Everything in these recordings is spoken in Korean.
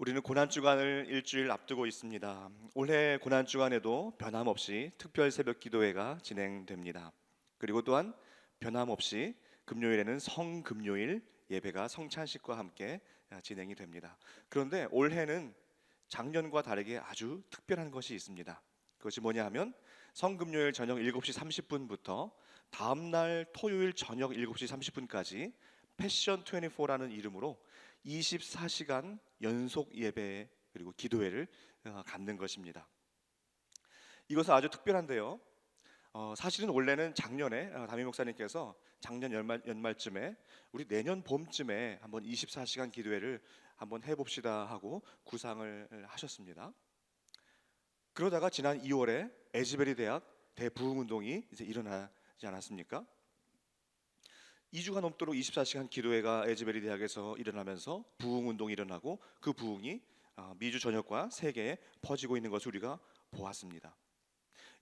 우리는 고난 주간을 일주일 앞두고 있습니다. 올해 고난 주간에도 변함없이 특별 새벽 기도회가 진행됩니다. 그리고 또한 변함없이 금요일에는 성금요일 예배가 성찬식과 함께 진행이 됩니다. 그런데 올해는 작년과 다르게 아주 특별한 것이 있습니다. 그것이 뭐냐 하면 성금요일 저녁 7시 30분부터 다음 날 토요일 저녁 7시 30분까지 패션 24라는 이름으로 24시간 연속 예배 그리고 기도회를 어, 갖는 것입니다. 이것은 아주 특별한데요. 어, 사실은 원래는 작년에 어, 담임 목사님께서 작년 연말 연말쯤에 우리 내년 봄쯤에 한번 24시간 기도회를 한번 해봅시다 하고 구상을 하셨습니다. 그러다가 지난 2월에 에즈베리 대학 대부흥 운동이 이제 일어나지 않았습니까? 2주가 넘도록 24시간 기도회가 에즈베리 대학에서 일어나면서 부흥 운동이 일어나고 그 부흥이 아, 미주 전역과 세계에 퍼지고 있는 것을 우리가 보았습니다.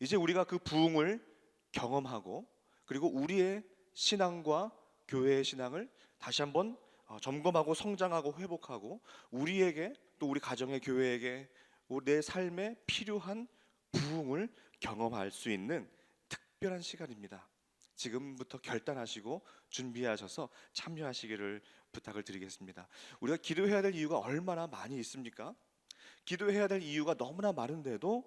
이제 우리가 그 부흥을 경험하고 그리고 우리의 신앙과 교회의 신앙을 다시 한번 어, 점검하고 성장하고 회복하고 우리에게 또 우리 가정의 교회에게 내 삶에 필요한 부흥을 경험할 수 있는 특별한 시간입니다. 지금부터 결단하시고 준비하셔서 참여하시기를 부탁을 드리겠습니다. 우리가 기도해야 될 이유가 얼마나 많이 있습니까? 기도해야 될 이유가 너무나 많은데도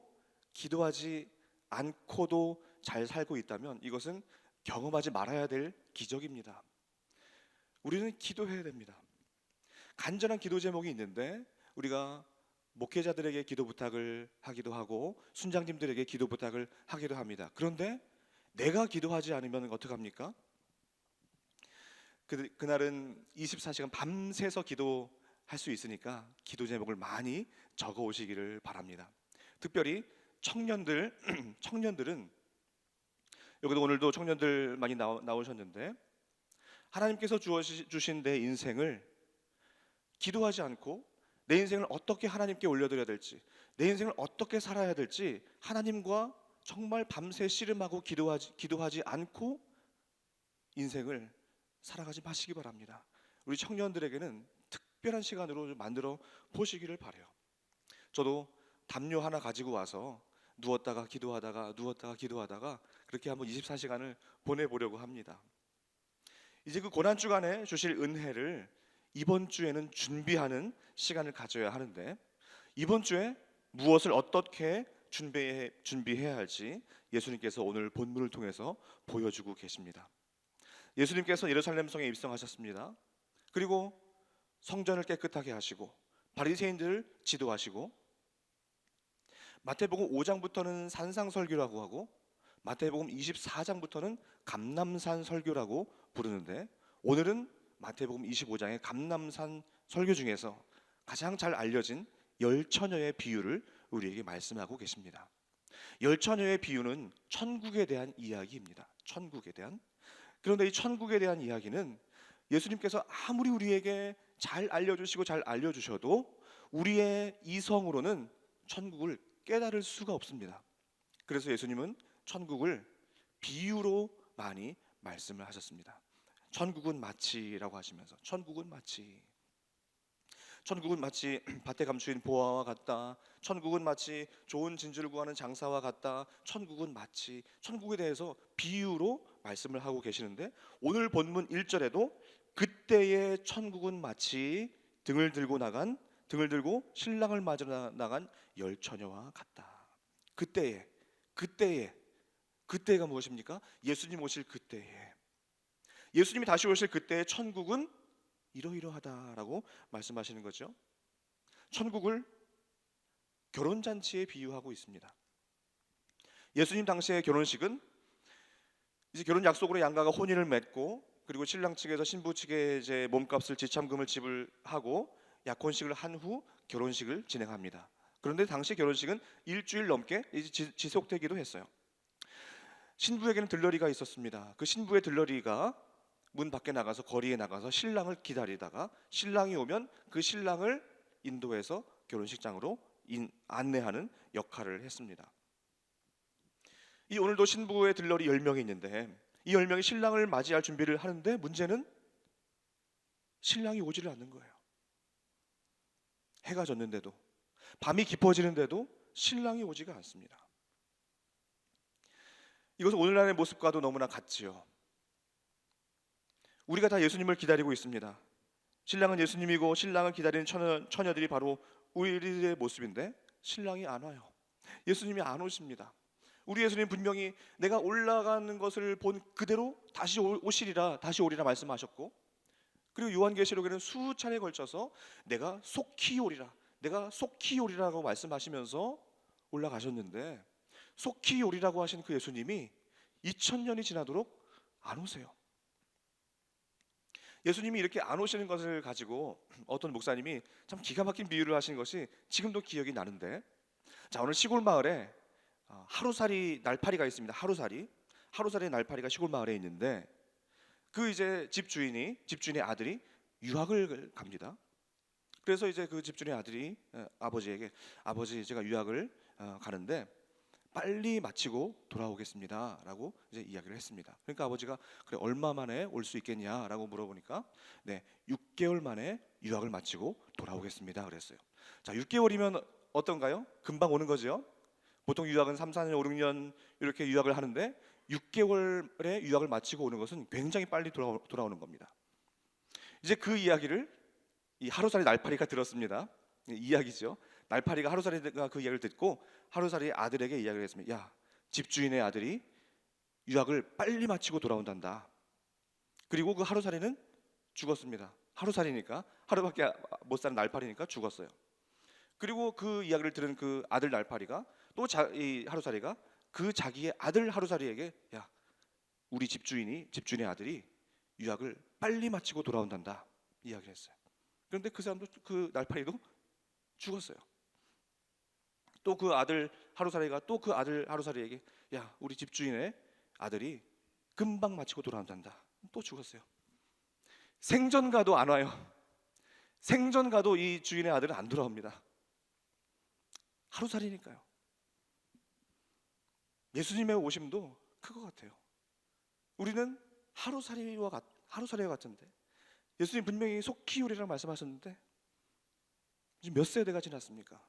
기도하지 않고도 잘 살고 있다면 이것은 경험하지 말아야 될 기적입니다. 우리는 기도해야 됩니다. 간절한 기도 제목이 있는데 우리가 목회자들에게 기도 부탁을 하기도 하고 순장님들에게 기도 부탁을 하기도 합니다. 그런데 내가 기도하지 않으면 어떡합니까? 그, 그날은 24시간 밤새서 기도할 수 있으니까 기도 제목을 많이 적어 오시기를 바랍니다. 특별히 청년들 청년들은 여기도 오늘도 청년들 많이 나오, 나오셨는데 하나님께서 주신 내 인생을 기도하지 않고 내 인생을 어떻게 하나님께 올려드려야 될지 내 인생을 어떻게 살아야 될지 하나님과 정말 밤새 씨름하고 기도하지, 기도하지 않고 인생을 살아가지 마시기 바랍니다. 우리 청년들에게는 특별한 시간으로 좀 만들어 보시기를 바래요. 저도 담요 하나 가지고 와서 누웠다가 기도하다가 누웠다가 기도하다가 그렇게 한번 24시간을 보내보려고 합니다. 이제 그 고난 주간에 주실 은혜를 이번 주에는 준비하는 시간을 가져야 하는데 이번 주에 무엇을 어떻게 준비해, 준비해야 할지 예수님께서 오늘 본문을 통해서 보여주고 계십니다. 예수님께서 예루살렘 성에 입성하셨습니다. 그리고 성전을 깨끗하게 하시고 바리새인들을 지도하시고 마태복음 5장부터는 산상 설교라고 하고 마태복음 24장부터는 감남산 설교라고 부르는데 오늘은 마태복음 25장의 감남산 설교 중에서 가장 잘 알려진 열 처녀의 비유를 우리에게 말씀하고 계십니다. 열 처녀의 비유는 천국에 대한 이야기입니다. 천국에 대한. 그런데 이 천국에 대한 이야기는 예수님께서 아무리 우리에게 잘 알려주시고 잘 알려주셔도 우리의 이성으로는 천국을 깨달을 수가 없습니다. 그래서 예수님은 천국을 비유로 많이 말씀을 하셨습니다. 천국은 마치라고 하시면서 천국은 마치 천국은 마치 밭에 감추인 보아와 같다. 천국은 마치 좋은 진주를 구하는 장사와 같다. 천국은 마치 천국에 대해서 비유로 말씀을 하고 계시는데 오늘 본문 1절에도 그때의 천국은 마치 등을 들고 나간 등을 들고 신랑을 맞으러 나- 나간 열 처녀와 같다. 그때에 그때에 그때가 무엇입니까? 예수님 오실 그때에 예수님이 다시 오실 그때의 천국은 이러이러하다라고 말씀하시는 거죠. 천국을 결혼 잔치에 비유하고 있습니다. 예수님 당시의 결혼식은 이제 결혼 약속으로 양가가 혼인을 맺고 그리고 신랑 측에서 신부 측에 이제 몸값을 지참금을 지불하고 약혼식을 한 후 결혼식을 진행합니다. 그런데 당시 결혼식은 일주일 넘게 지속되기도 했어요. 신부에게는 들러리가 있었습니다. 그 신부의 들러리가 문 밖에 나가서 거리에 나가서 신랑을 기다리다가 신랑이 오면 그 신랑을 인도해서 결혼식장으로 인- 안내하는 역할을 했습니다. 이 오늘도 신부의 들러리 10명이 있는데 이 10명이 신랑을 맞이할 준비를 하는데 문제는 신랑이 오지를 않는 거예요. 해가 졌는데도 밤이 깊어지는데도 신랑이 오지가 않습니다. 이것은 오늘날의 모습과도 너무나 같지요. 우리가 다 예수님을 기다리고 있습니다. 신랑은 예수님이고 신랑을 기다리는 처녀, 처녀들이 바로 우리들의 모습인데 신랑이 안 와요. 예수님이 안 오십니다. 우리 예수님 분명히 내가 올라가는 것을 본 그대로 다시 오- 오시리라 다시 오리라 말씀하셨고 그리고 요한계시록에는 수차례 걸쳐서 내가 속히 오리라 내가 속히 오리라고 말씀하시면서 올라가셨는데 속히 오리라고 하신 그 예수님이 2000년이 지나도록 안 오세요. 예수님이 이렇게 안 오시는 것을 가지고 어떤 목사님이 참 기가 막힌 비유를 하신 것이 지금도 기억이 나는데 자 오늘 시골 마을에 어, 하루살이 날파리가 있습니다. 하루살이 하루살이 날파리가 시골 마을에 있는데 그 이제 집 주인이 집 주인의 아들이 유학을 갑니다. 그래서 이제 그 집주인의 아들이 어, 아버지에게 아버지 제가 유학을 어, 가는데 빨리 마치고 돌아오겠습니다라고 이제 이야기를 했습니다. 그러니까 아버지가 그래 얼마 만에 올 수 있겠냐라고 물어보니까 네 6개월 만에 유학을 마치고 돌아오겠습니다 그랬어요. 자 6개월이면 어떤가요? 금방 오는 거죠. 보통 유학은 3, 4년, 5, 6년 이렇게 유학을 하는데 6개월에 유학을 마치고 오는 것은 굉장히 빨리 돌아오, 돌아오는 겁니다. 이제 그 이야기를 이 하루살이 날파리가 들었습니다. 이 이야기죠. 날파리가 하루살이가 그 이야기를 듣고 하루살이 아들에게 이야기를 했습니다. 야, 집주인의 아들이 유학을 빨리 마치고 돌아온단다. 그리고 그 하루살이는 죽었습니다. 하루살이니까 하루밖에 못 사는 날파리니까 죽었어요. 그리고 그 이야기를 들은 그 아들 날파리가 또이 하루살이가 그 자기의 아들 하루살이에게 야, 우리 집주인이 집주인의 아들이 유학을 빨리 마치고 돌아온단다. 이야기를 했어요. 그런데 그 사람도 그 날파리도 죽었어요. 또 그 아들 하루살이가 또 그 아들 하루살이에게 야 우리 집주인의 아들이 금방 마치고 돌아온단다. 또 죽었어요. 생전 가도 안 와요. 생전 가도 이 주인의 아들은 안 돌아옵니다. 하루살이니까요. 예수님의 오심도 그거 같아요. 우리는 하루살이와 같, 하루살이와 같은데 예수님 분명히 속히 오리라고 말씀하셨는데 지금 몇 세대가 지났습니까?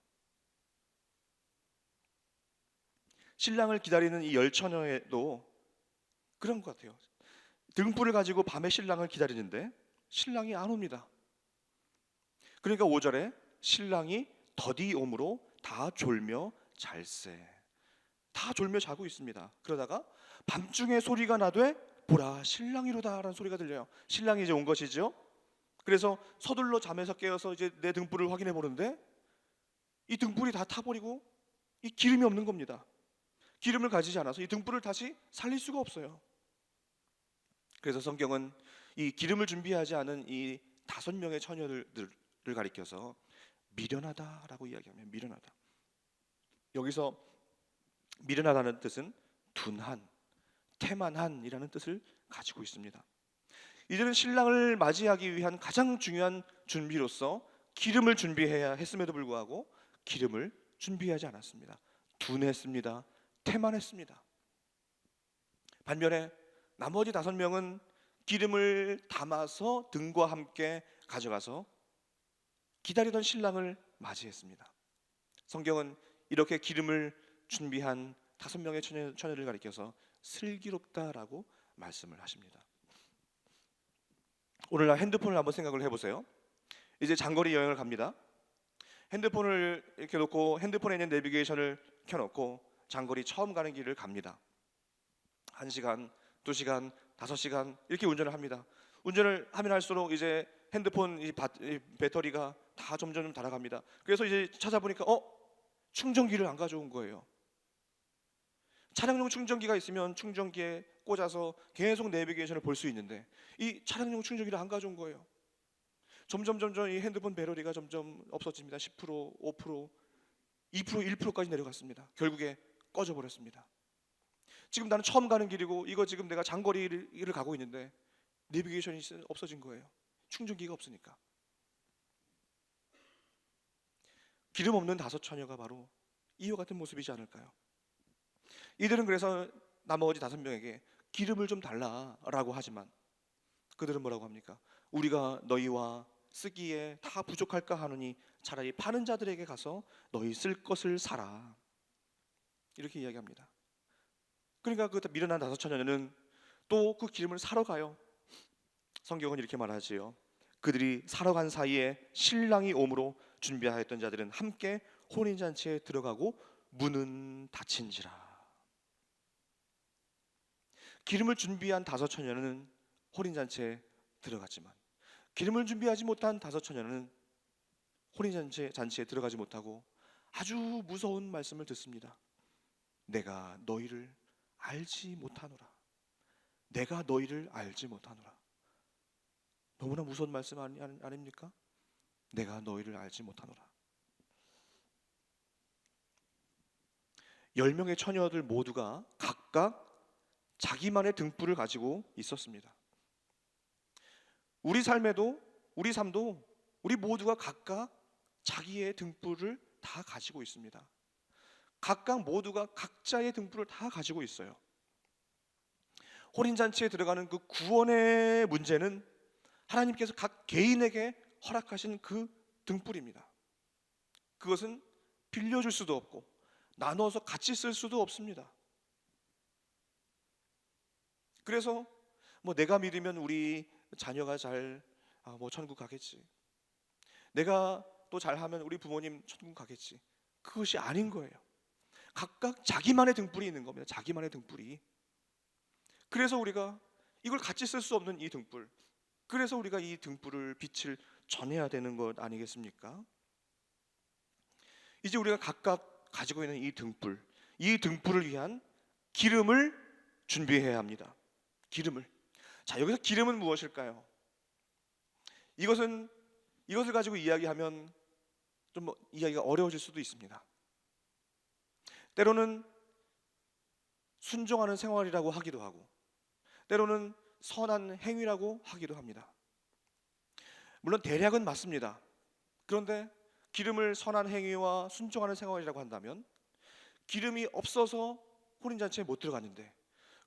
신랑을 기다리는 이 열처녀에도 그런 것 같아요. 등불을 가지고 밤에 신랑을 기다리는데 신랑이 안 옵니다. 그러니까 5절에 신랑이 더디 오므로 다 졸며 잘세. 다 졸며 자고 있습니다. 그러다가 밤중에 소리가 나되 보라 신랑이로다라는 소리가 들려요. 신랑이 이제 온 것이죠. 그래서 서둘러 잠에서 깨어서 이제 내 등불을 확인해 보는데 이 등불이 다 타버리고 이 기름이 없는 겁니다. 기름을 가지지 않아서 이 등불을 다시 살릴 수가 없어요. 그래서 성경은 이 기름을 준비하지 않은 이 다섯 명의 처녀들을 가리켜서 미련하다라고 이야기하면 미련하다. 여기서 미련하다는 뜻은 둔한, 태만한이라는 뜻을 가지고 있습니다. 이제는 신랑을 맞이하기 위한 가장 중요한 준비로서 기름을 준비해야 했음에도 불구하고 기름을 준비하지 않았습니다. 둔했습니다. 태만했습니다. 반면에 나머지 다섯 명은 기름을 담아서 등과 함께 가져가서 기다리던 신랑을 맞이했습니다. 성경은 이렇게 기름을 준비한 다섯 명의 처녀, 처녀를 가리켜서 슬기롭다라고 말씀을 하십니다. 오늘날 핸드폰을 한번 생각을 해보세요. 이제 장거리 여행을 갑니다. 핸드폰을 이렇게 놓고 핸드폰에 있는 내비게이션을 켜놓고 장거리 처음 가는 길을 갑니다. 한 시간, 두 시간, 다섯 시간 이렇게 운전을 합니다. 운전을 하면 할수록 이제 핸드폰 이, 바, 이 배터리가 다 점점 달아갑니다. 그래서 이제 찾아보니까 어 충전기를 안 가져온 거예요. 차량용 충전기가 있으면 충전기에 꽂아서 계속 내비게이션을 볼 수 있는데 이 차량용 충전기를 안 가져온 거예요. 점점 점점 이 핸드폰 배터리가 점점 없어집니다. 10%, 5%, 2%, 1%까지 내려갔습니다. 결국에 꺼져 버렸습니다. 지금 나는 처음 가는 길이고 이거 지금 내가 장거리를 가고 있는데 내비게이션이 없어진 거예요. 충전기가 없으니까. 기름 없는 다섯 처녀가 바로 이와 같은 모습이지 않을까요? 이들은 그래서 나머지 다섯 명에게 기름을 좀 달라라고 하지만 그들은 뭐라고 합니까? 우리가 너희와 쓰기에 다 부족할까 하노니 차라리 파는 자들에게 가서 너희 쓸 것을 사라. 이렇게 이야기합니다. 그러니까 그 미련한 다섯 처녀는 또 그 기름을 사러 가요. 성경은 이렇게 말하지요. 그들이 사러 간 사이에 신랑이 오므로 준비하였던 자들은 함께 혼인 잔치에 들어가고 문은 닫힌지라. 기름을 준비한 다섯 처녀는 혼인 잔치에 들어갔지만 기름을 준비하지 못한 다섯 처녀는 혼인 잔치 잔치에 들어가지 못하고 아주 무서운 말씀을 듣습니다. 내가 너희를 알지 못하노라. 내가 너희를 알지 못하노라. 너무나 무서운 말씀 아니, 아닙니까? 내가 너희를 알지 못하노라. 열 명의 처녀들 모두가 각각 자기만의 등불을 가지고 있었습니다. 우리 삶에도 우리 삶도 우리 모두가 각각 자기의 등불을 다 가지고 있습니다. 각각 모두가 각자의 등불을 다 가지고 있어요. 혼인 잔치에 들어가는 그 구원의 문제는 하나님께서 각 개인에게 허락하신 그 등불입니다. 그것은 빌려줄 수도 없고 나눠서 같이 쓸 수도 없습니다. 그래서 뭐 내가 믿으면 우리 자녀가 잘 아, 뭐 천국 가겠지. 내가 또 잘하면 우리 부모님 천국 가겠지. 그것이 아닌 거예요. 각각 자기만의 등불이 있는 겁니다. 자기만의 등불이. 그래서 우리가 이걸 같이 쓸 수 없는 이 등불. 그래서 우리가 이 등불을 빛을 전해야 되는 것 아니겠습니까? 이제 우리가 각각 가지고 있는 이 등불, 이 등불을 위한 기름을 준비해야 합니다. 기름을. 자, 여기서 기름은 무엇일까요? 이것은 이것을 가지고 이야기하면 좀 뭐 이야기가 어려워질 수도 있습니다. 때로는 순종하는 생활이라고 하기도 하고 때로는 선한 행위라고 하기도 합니다. 물론 대략은 맞습니다. 그런데 기름을 선한 행위와 순종하는 생활이라고 한다면 기름이 없어서 혼인 잔치에 못 들어갔는데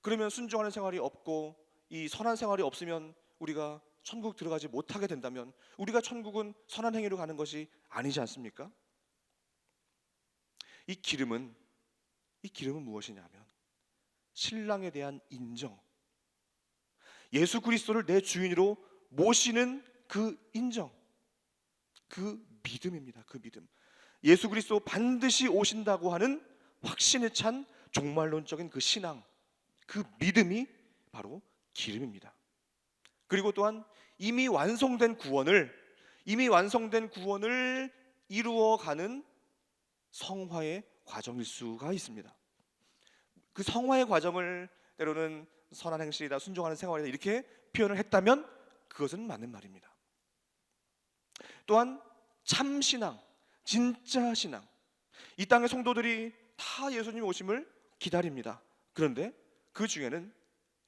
그러면 순종하는 생활이 없고 이 선한 생활이 없으면 우리가 천국 들어가지 못하게 된다면 우리가 천국은 선한 행위로 가는 것이 아니지 않습니까? 이 기름은 이 기름은 무엇이냐면 신랑에 대한 인정. 예수 그리스도를 내 주인으로 모시는 그 인정. 그 믿음입니다. 그 믿음. 예수 그리스도 반드시 오신다고 하는 확신에 찬 종말론적인 그 신앙. 그 믿음이 바로 기름입니다. 그리고 또한 이미 완성된 구원을 이미 완성된 구원을 이루어가는 성화의 과정일 수가 있습니다. 그 성화의 과정을 때로는 선한 행실이다, 순종하는 생활이다 이렇게 표현을 했다면 그것은 맞는 말입니다. 또한 참 신앙, 진짜 신앙. 이 땅의 성도들이 다 예수님 오심을 기다립니다. 그런데 그 중에는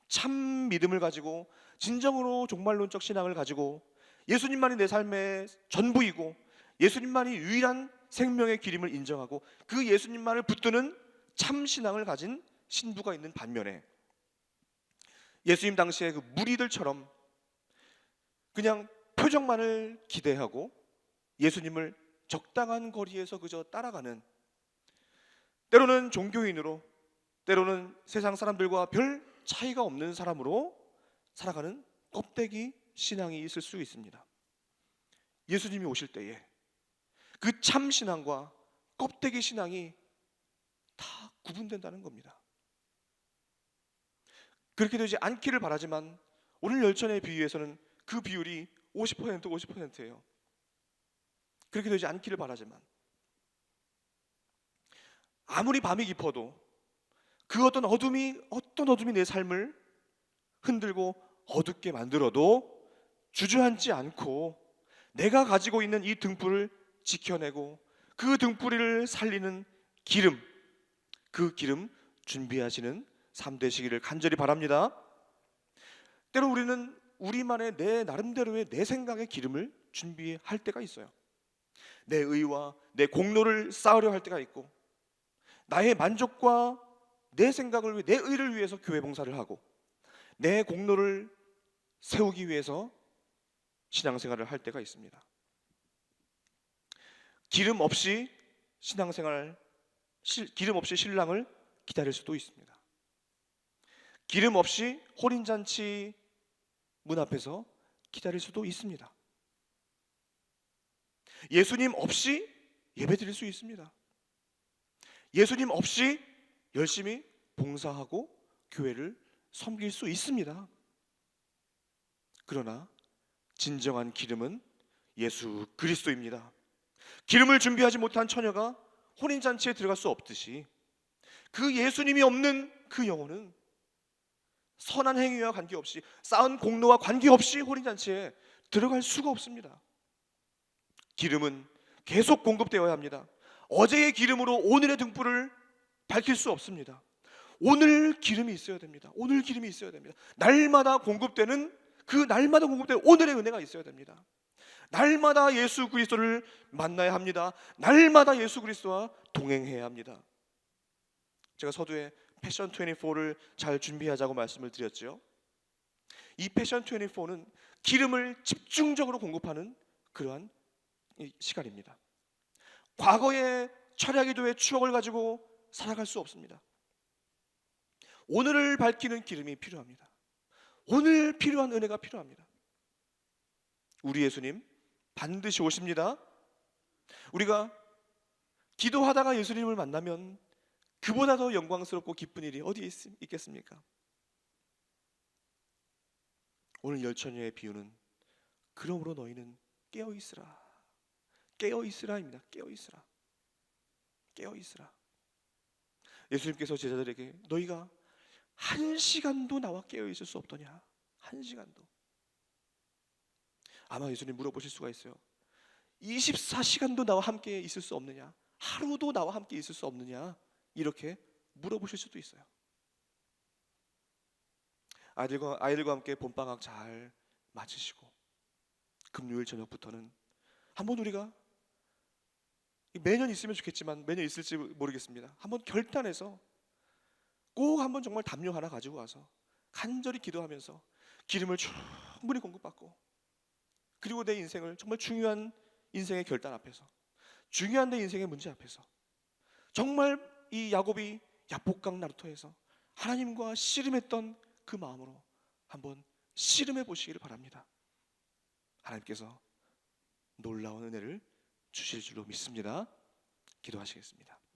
참 믿음을 가지고 진정으로 종말론적 신앙을 가지고 예수님만이 내 삶의 전부이고 예수님만이 유일한 생명의 기림을 인정하고 그 예수님만을 붙드는 참 신앙을 가진 신부가 있는 반면에 예수님 당시에 그 무리들처럼 그냥 표정만을 기대하고 예수님을 적당한 거리에서 그저 따라가는 때로는 종교인으로 때로는 세상 사람들과 별 차이가 없는 사람으로 살아가는 껍데기 신앙이 있을 수 있습니다. 예수님이 오실 때에 그 참 신앙과 껍데기 신앙이 다 구분된다는 겁니다. 그렇게 되지 않기를 바라지만 오늘 열전의 비유에서는 그 비율이 50% 50%예요. 그렇게 되지 않기를 바라지만 아무리 밤이 깊어도 그 어떤 어둠이 어떤 어둠이 내 삶을 흔들고 어둡게 만들어도 주저앉지 않고 내가 가지고 있는 이 등불을 지켜내고 그 등불을 살리는 기름 그 기름 준비하시는 삶 되시기를 간절히 바랍니다. 때로 우리는 우리만의 내 나름대로의 내 생각의 기름을 준비할 때가 있어요. 내 의와 내 공로를 쌓으려 할 때가 있고 나의 만족과 내 생각을 위해 내 의를 위해서 교회 봉사를 하고 내 공로를 세우기 위해서 신앙생활을 할 때가 있습니다. 기름 없이 신앙생활 실- 기름 없이 신랑을 기다릴 수도 있습니다. 기름 없이 혼인 잔치 문 앞에서 기다릴 수도 있습니다. 예수님 없이 예배 드릴 수 있습니다. 예수님 없이 열심히 봉사하고 교회를 섬길 수 있습니다. 그러나 진정한 기름은 예수 그리스도입니다. 기름을 준비하지 못한 처녀가 혼인 잔치에 들어갈 수 없듯이 그 예수님이 없는 그 영혼은 선한 행위와 관계없이 쌓은 공로와 관계없이 혼인 잔치에 들어갈 수가 없습니다. 기름은 계속 공급되어야 합니다. 어제의 기름으로 오늘의 등불을 밝힐 수 없습니다. 오늘 기름이 있어야 됩니다. 오늘 기름이 있어야 됩니다. 날마다 공급되는 그 날마다 공급되는 오늘의 은혜가 있어야 됩니다. 날마다 예수 그리스도를 만나야 합니다. 날마다 예수 그리스도와 동행해야 합니다. 제가 서두에 패션 24를 잘 준비하자고 말씀을 드렸죠. 이 패션 24는 기름을 집중적으로 공급하는 그러한 이 시간입니다. 과거의 철야 기도의 추억을 가지고 살아갈 수 없습니다. 오늘을 밝히는 기름이 필요합니다. 오늘 필요한 은혜가 필요합니다. 우리 예수님 반드시 오십니다. 우리가 기도하다가 예수님을 만나면 그보다 더 영광스럽고 기쁜 일이 어디에 있, 있겠습니까? 오늘 열처녀의 비유는 그러므로 너희는 깨어 있으라. 깨어 있으라입니다. 깨어 있으라. 깨어 있으라. 예수님께서 제자들에게 너희가 한 시간도 나와 깨어 있을 수 없더냐? 한 시간도. 아마 예수님 물어보실 수가 있어요. 24시간도 나와 함께 있을 수 없느냐? 하루도 나와 함께 있을 수 없느냐? 이렇게 물어보실 수도 있어요. 아이들과 아이들과 함께 봄방학 잘 마치시고 금요일 저녁부터는 한번 우리가 매년 있으면 좋겠지만 매년 있을지 모르겠습니다. 한번 결단해서 꼭 한번 정말 담요 하나 가지고 와서 간절히 기도하면서 기름을 충분히 공급받고 그리고 내 인생을 정말 중요한 인생의 결단 앞에서 중요한 내 인생의 문제 앞에서 정말 이 야곱이 야복강 나루터에서 하나님과 씨름했던 그 마음으로 한번 씨름해 보시기를 바랍니다. 하나님께서 놀라운 은혜를 주실 줄로 믿습니다. 기도하시겠습니다.